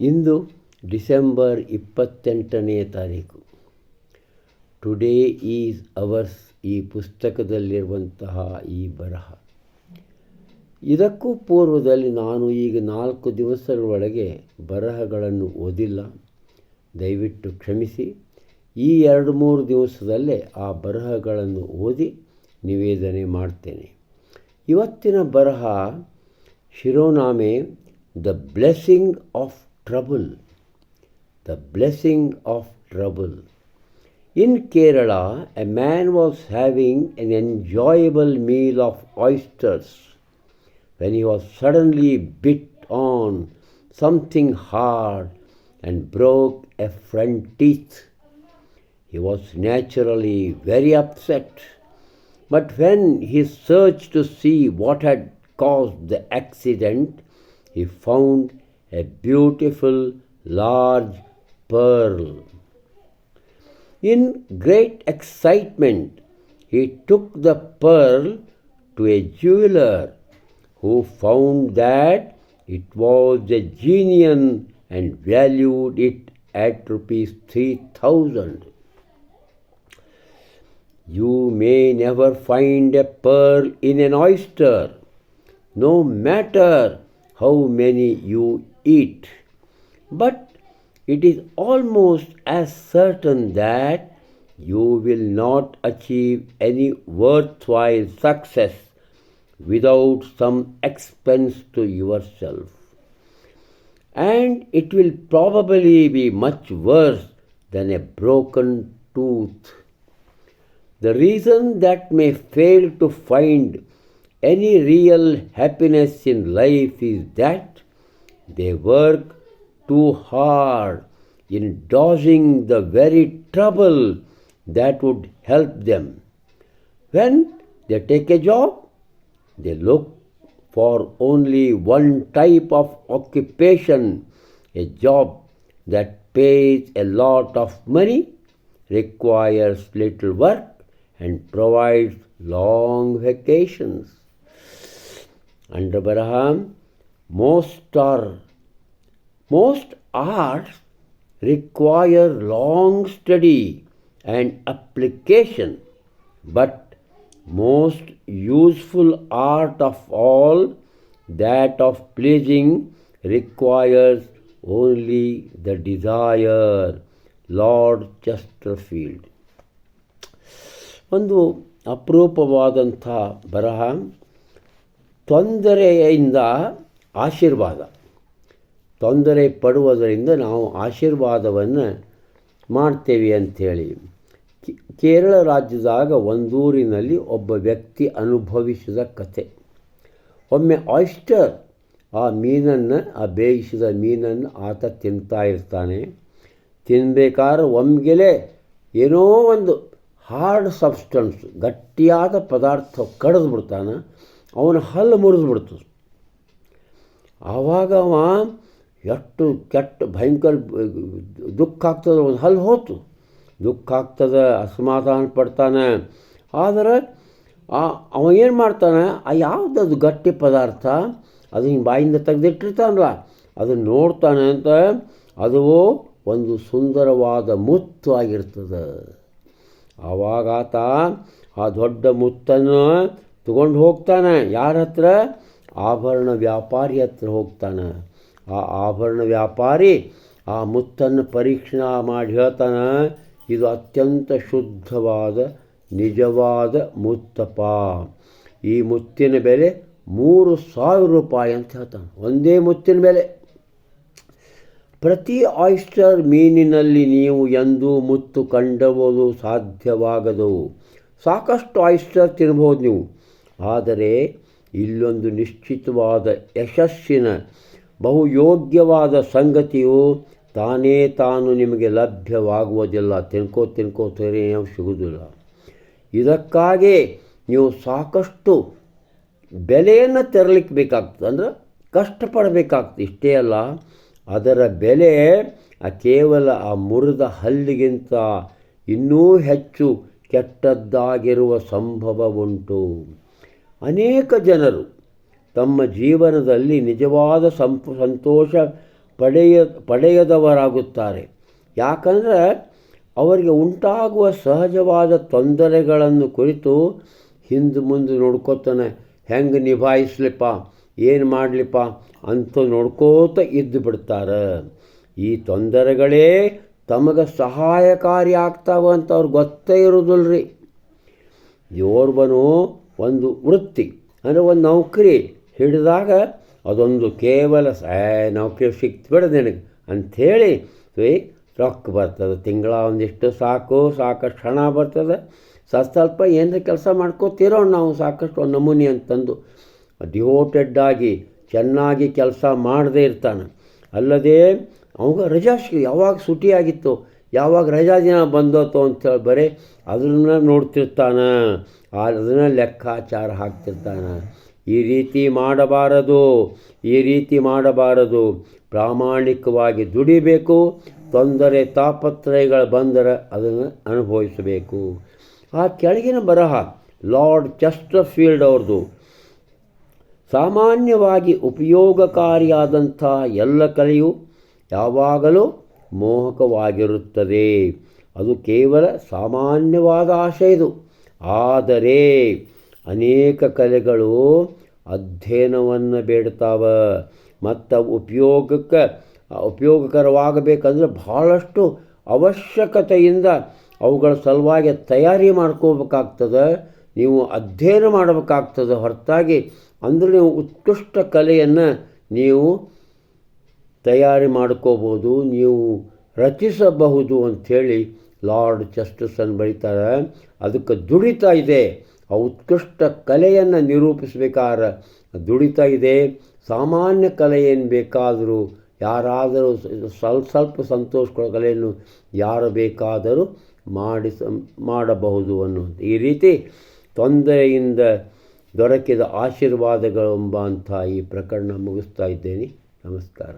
ಇಂದು December ಇಪ್ಪತ್ತೆಂಟನೇ ತಾರೀಕು. Today is ours ಈ ಪುಸ್ತಕದಲ್ಲಿರುವಂತಹ ಈ ಬರಹ. ಇದಕ್ಕೂ ಪೂರ್ವದಲ್ಲಿ ನಾನು ಈಗ ನಾಲ್ಕು ದಿವಸಗಳೊಳಗೆ ಬರಹಗಳನ್ನು ಓದಿಲ್ಲ. ದಯವಿಟ್ಟು ಕ್ಷಮಿಸಿ. ಈ ಎರಡು ಮೂರು ದಿವಸದಲ್ಲೇ ಆ ಬರಹಗಳನ್ನು ಓದಿ ನಿವೇದನೆ ಮಾಡ್ತೇನೆ. ಇವತ್ತಿನ ಬರಹ ಶಿರೋನಾಮೆ the blessing of trouble, the blessing of trouble. In Kerala, a man was having an enjoyable meal of oysters when he was suddenly bit on something hard and broke a front teeth. He was naturally very upset, but when he searched to see what had caused the accident, he found a beautiful large pearl. In great excitement, he took the pearl to a jeweler who found that it was a genuine and valued it at rupees 3000. You may never find a pearl in an oyster, no matter how many you eat. But it is almost as certain that you will not achieve any worthwhile success without some expense to yourself. And it will probably be much worse than a broken tooth. The reason that may fail to find any real happiness in life is that they work too hard in dodging the very trouble that would help them. When they take a job, they look for only one type of occupation, a job that pays a lot of money, requires little work, and provides long vacations. Under Baraham, most are most arts require long study and application, but most useful art of all, that of pleasing, requires only the desire. Lord Chesterfield. ಒಂದು ಅಪರೂಪವಾದಂಥ ಬರಹ ತೊಂದರೆಯಿಂದ ಆಶೀರ್ವಾದ. ತೊಂದರೆ ಪಡುವುದರಿಂದ ನಾವು ಆಶೀರ್ವಾದವನ್ನು ಮಾಡ್ತೇವೆ ಅಂಥೇಳಿ. ಕೇರಳ ರಾಜ್ಯದಾಗ ಒಂದೂರಿನಲ್ಲಿ ಒಬ್ಬ ವ್ಯಕ್ತಿ ಅನುಭವಿಸಿದ ಕತೆ. ಒಮ್ಮೆ ಆಯಿಸ್ಟರ್ ಆ ಮೀನನ್ನು, ಆ ಬೇಯಿಸಿದ ಮೀನನ್ನು ಆತ ತಿಂತಾ ಇರ್ತಾನೆ. ತಿನ್ಬೇಕಾದ್ರೆ ಒಮ್ಮೆಲೆ ಏನೋ ಒಂದು ಹಾರ್ಡ್ ಸಬ್ಸ್ಟೆನ್ಸ್, ಗಟ್ಟಿಯಾದ ಪದಾರ್ಥ ಕಡಿದು ಬಿಡ್ತಾನೆ. ಅವನ ಹಲ್ಲು ಮುರಿದು ಬಿಡ್ತು ಆವಾಗ ಅವ ಎಷ್ಟು ಕೆಟ್ಟ, ಭಯಂಕರ ದುಃಖ ಆಗ್ತದೆ ಒಂದು ಹಲ್ಲು ಹೋತು. ದುಃಖ ಆಗ್ತದೆ, ಅಸಮಾಧಾನ ಪಡ್ತಾನೆ. ಆದರೆ ಅವ ಏನು ಮಾಡ್ತಾನೆ, ಆ ಯಾವುದದು ಗಟ್ಟಿ ಪದಾರ್ಥ, ಅದು ಹಿಂಗೆ ಬಾಯಿಂದ ತೆಗೆದಿಟ್ಟಿರ್ತಾನಲ್ಲ ಅದನ್ನು ನೋಡ್ತಾನೆ ಅಂತ ಅದು ಒಂದು ಸುಂದರವಾದ ಮುತ್ತು ಆಗಿರ್ತದೆ. ಆವಾಗ ಆತ ಆ ದೊಡ್ಡ ಮುತ್ತನ್ನು ತಗೊಂಡು ಹೋಗ್ತಾನೆ. ಯಾರ ಹತ್ರ? ಆಭರಣ ವ್ಯಾಪಾರಿ ಹತ್ರ ಹೋಗ್ತಾನೆ. ಆ ಆಭರಣ ವ್ಯಾಪಾರಿ ಆ ಮುತ್ತನ್ನು ಪರೀಕ್ಷಣ ಮಾಡಿ ಹೇಳ್ತಾನೆ, ಇದು ಅತ್ಯಂತ ಶುದ್ಧವಾದ, ನಿಜವಾದ ಮುತ್ತಪ್ಪ. ಈ ಮುತ್ತಿನ ಬೆಲೆ ಮೂರು ಸಾವಿರ ರೂಪಾಯಿ ಅಂತ ಹೇಳ್ತಾನೆ. ಒಂದೇ ಮುತ್ತಿನ ಬೆಲೆ. ಪ್ರತಿ ಆಯಿಸ್ಟರ್ ಮೀನಿನಲ್ಲಿ ನೀವು ಎಂದೂ ಮುತ್ತು ಕಂಡುವುದು ಸಾಧ್ಯವಾಗದು. ಸಾಕಷ್ಟು ಆಯಿಸ್ಟರ್ ತಿನ್ಬೋದು ನೀವು. ಆದರೆ ಇಲ್ಲೊಂದು ನಿಶ್ಚಿತವಾದ ಯಶಸ್ಸಿನ, ಬಹುಯೋಗ್ಯವಾದ ಸಂಗತಿಯು ತಾನೇ ತಾನು ನಿಮಗೆ ಲಭ್ಯವಾಗುವುದಿಲ್ಲ. ತಿನ್ಕೋ ತಿನ್ಕೋ ನೀವು ಸಿಗುವುದಿಲ್ಲ. ಇದಕ್ಕಾಗಿ ನೀವು ಸಾಕಷ್ಟು ಬೆಲೆಯನ್ನು ತೆರಲಿಕ್ಕೆ ಬೇಕಾಗ್ತದೆ. ಅಂದ್ರೆ ಕಷ್ಟಪಡಬೇಕಾಗ್ತದೆ. ಇಷ್ಟೇ ಅಲ್ಲ, ಅದರ ಬೆಲೆ ಆ ಕೇವಲ ಆ ಮುರಿದ ಹಲ್ಲಿಗಿಂತ ಇನ್ನೂ ಹೆಚ್ಚು ಕೆಟ್ಟದ್ದಾಗಿರುವ ಸಂಭವ ಉಂಟು. ಅನೇಕ ಜನರು ತಮ್ಮ ಜೀವನದಲ್ಲಿ ನಿಜವಾದ ಸಂಪ, ಸಂತೋಷ ಪಡೆಯ, ಪಡೆಯದವರಾಗುತ್ತಾರೆ. ಯಾಕಂದರೆ ಅವರಿಗೆ ಉಂಟಾಗುವ ಸಹಜವಾದ ತೊಂದರೆಗಳನ್ನು ಕುರಿತು ಹಿಂದೆ ಮುಂದೆ ನೋಡ್ಕೋತಾನೆ, ಹೆಂಗೆ ನಿಭಾಯಿಸ್ಲಿಪ್ಪ, ಏನು ಮಾಡಲಿಪ್ಪ? ಅಂತ ನೋಡ್ಕೋತ ಇದ್ದು ಬಿಡ್ತಾರೆ. ಈ ತೊಂದರೆಗಳೇ ತಮಗೆ ಸಹಾಯಕಾರಿ ಆಗ್ತಾವ ಅಂತ ಅವ್ರಿಗೆ ಗೊತ್ತೇ ಇರೋದಿಲ್ಲ ರೀ ಯೋರ್ವನು ಒಂದು ವೃತ್ತಿ, ಅಂದರೆ ಒಂದು ನೌಕರಿ ಹಿಡಿದಾಗ ಅದೊಂದು ಕೇವಲ ಏ ನೌಕರಿ ಸಿಕ್ತು ಬಿಡ ನಿನಗೆ ಅಂಥೇಳಿ ರೊಕ್ಕ ಬರ್ತದೆ, ತಿಂಗಳ ಒಂದಿಷ್ಟು ಸಾಕು, ಸಾಕಷ್ಟು ಹಣ ಬರ್ತದೆ. ಸ್ವಲ್ಪ ಏನಾರ ಕೆಲಸ ಮಾಡ್ಕೋತಿರೋ ನಾವು ಸಾಕಷ್ಟು ಒಂದು ನಮೂನಿ ಅಂತಂದು ಡಿವೋಟೆಡ್ ಆಗಿ ಚೆನ್ನಾಗಿ ಕೆಲಸ ಮಾಡದೇ ಇರ್ತಾನೆ. ಅಲ್ಲದೆ ಅವಾಗ ರಜಾ ಯಾವಾಗ ಸುಟಿಯಾಗಿತ್ತು? ಯಾವಾಗ ರಜಾ ದಿನ ಬಂದೋತೋ ಅಂತೇಳಿ ಬರೀ ಅದನ್ನ ನೋಡ್ತಿರ್ತಾನೆ. ಅದನ್ನ ಲೆಕ್ಕಾಚಾರ ಹಾಕ್ತಿರ್ತಾನೆ. ಈ ರೀತಿ ಮಾಡಬಾರದು, ಈ ರೀತಿ ಮಾಡಬಾರದು. ಪ್ರಾಮಾಣಿಕವಾಗಿ ದುಡಿಬೇಕು, ತೊಂದರೆ ತಾಪತ್ರಯಗಳು ಬಂದರೆ ಅದನ್ನು ಅನುಭವಿಸಬೇಕು. ಆ ಕೆಳಗಿನ ಬರಹ ಲಾರ್ಡ್ ಚೆಸ್ಟರ್ಫೀಲ್ಡ್ ಅವ್ರದ್ದು. ಸಾಮಾನ್ಯವಾಗಿ ಉಪಯೋಗಕಾರಿಯಾದಂಥ ಎಲ್ಲ ಕಲೆಯು ಯಾವಾಗಲೂ ಮೋಹಕವಾಗಿರುತ್ತದೆ. ಅದು ಕೇವಲ ಸಾಮಾನ್ಯವಾದ ಆಶಯ ಇದು. ಆದರೆ ಅನೇಕ ಕಲೆಗಳು ಅಧ್ಯಯನವನ್ನು ಬೇಡ್ತಾವ ಮತ್ತು ಉಪಯೋಗಕ್ಕೆ ಉಪಯೋಗಕರವಾಗಬೇಕಂದ್ರೆ ಭಾಳಷ್ಟು ಅವಶ್ಯಕತೆಯಿಂದ ಅವುಗಳ ಸಲುವಾಗಿ ತಯಾರಿ ಮಾಡ್ಕೋಬೇಕಾಗ್ತದೆ. ನೀವು ಅಧ್ಯಯನ ಮಾಡಬೇಕಾಗ್ತದೆ ಹೊರತಾಗಿ. ಅಂದರೆ ನೀವು ಉತ್ಕೃಷ್ಟ ಕಲೆಯನ್ನು ನೀವು ತಯಾರಿ ಮಾಡ್ಕೋಬೋದು, ನೀವು ರಚಿಸಬಹುದು ಅಂಥೇಳಿ ಲಾರ್ಡ್ ಚೆಸ್ಟರ್ಸನ್ ಬರೀತಾರೆ. ಅದಕ್ಕೆ ದುಡಿತಾ ಇದೆ. ಉತ್ಕೃಷ್ಟ ಕಲೆಯನ್ನು ನಿರೂಪಿಸಬೇಕಾದ್ರೆ ದುಡಿತಾ ಇದೆ. ಸಾಮಾನ್ಯ ಕಲೆ ಏನು ಬೇಕಾದರೂ, ಯಾರಾದರೂ ಸ್ವಲ್ಪ ಸ್ವಲ್ಪ ಸಂತೋಷ ಕಲೆಯನ್ನು ಯಾರು ಬೇಕಾದರೂ ಮಾಡಿಸ, ಮಾಡಬಹುದು ಅನ್ನುವಂಥ ಈ ರೀತಿ ತೊಂದರೆಯಿಂದ ದೊರಕಿದ ಆಶೀರ್ವಾದಗಳೆಂಬ ಅಂಥ ಈ ಪ್ರಕರಣ ಮುಗಿಸ್ತಾ ಇದ್ದೇನೆ. ನಮಸ್ಕಾರ.